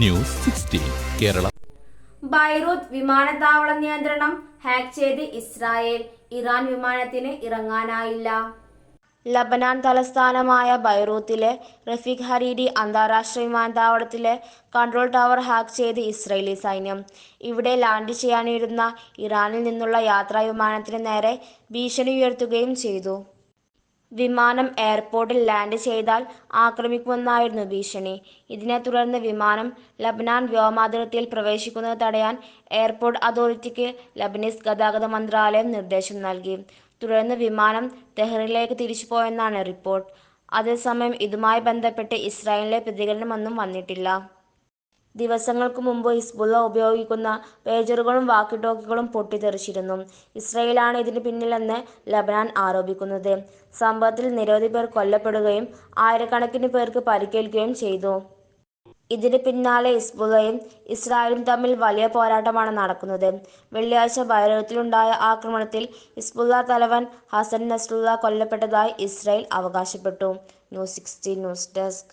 News sixteen Kerala. Beirut വിമാനത്താവള നിയന്ത്രണം hack ചെയ്ത് ഇസ്രായേൽ. ഇറാൻ വിമാനത്തിന് ഇറങ്ങാനായില്ല. ലബനാൻ തലസ്ഥാനമായ ബൈറൂത്തിലെ റഫീഖ് ഹരീരി അന്താരാഷ്ട്ര വിമാനത്താവളത്തിലെ കൺട്രോൾ ടവർ ഹാക്ക് ചെയ്ത് ഇസ്രയേലി സൈന്യം. ഇവിടെ ലാൻഡ് ചെയ്യാനിരുന്ന ഇറാനിൽ നിന്നുള്ള യാത്രാ വിമാനത്തിന് നേരെ ഭീഷണി ഉയർത്തുകയും ചെയ്തു. വിമാനം എയർപോർട്ടിൽ ലാൻഡ് ചെയ്താൽ ആക്രമിക്കുമെന്നായിരുന്നു ഭീഷണി. ഇതിനെ തുടർന്ന് വിമാനം ലബനാൻ വ്യോമാതിർത്തിയിൽ പ്രവേശിക്കുന്നത് തടയാൻ എയർപോർട്ട് അതോറിറ്റിക്ക് ലബനീസ് ഗതാഗത മന്ത്രാലയം നിർദ്ദേശം നൽകി. തുടർന്ന് വിമാനം തെഹ്റിലേക്ക് തിരിച്ചുപോയെന്നാണ് റിപ്പോർട്ട്. അതേസമയം ഇതുമായി ബന്ധപ്പെട്ട് ഇസ്രായേലിലെ പ്രതികരണമൊന്നും വന്നിട്ടില്ല. ദിവസങ്ങൾക്ക് മുമ്പ് ഹിസ്ബുള്ള ഉപയോഗിക്കുന്ന പേജറുകളും വാക്കി ടോക്കികളും പൊട്ടിത്തെറിച്ചിരുന്നു. ഇസ്രയേലാണ് ഇതിന് പിന്നിലെന്ന് ലബനാൻ ആരോപിക്കുന്നത്. സംഭവത്തിൽ നിരവധി പേർ കൊല്ലപ്പെടുകയും ആയിരക്കണക്കിന് പേർക്ക് പരിക്കേൽക്കുകയും ചെയ്തു. ഇതിന് പിന്നാലെ ഹിസ്ബുള്ളയും ഇസ്രായേലും തമ്മിൽ വലിയ പോരാട്ടമാണ് നടക്കുന്നത്. വെള്ളിയാഴ്ച ബൈറൂത്തിലുണ്ടായ ആക്രമണത്തിൽ ഹിസ്ബുള്ള തലവൻ ഹസൻ നസ്രുല്ല കൊല്ലപ്പെട്ടതായി ഇസ്രായേൽ അവകാശപ്പെട്ടു. News sixteen news desk.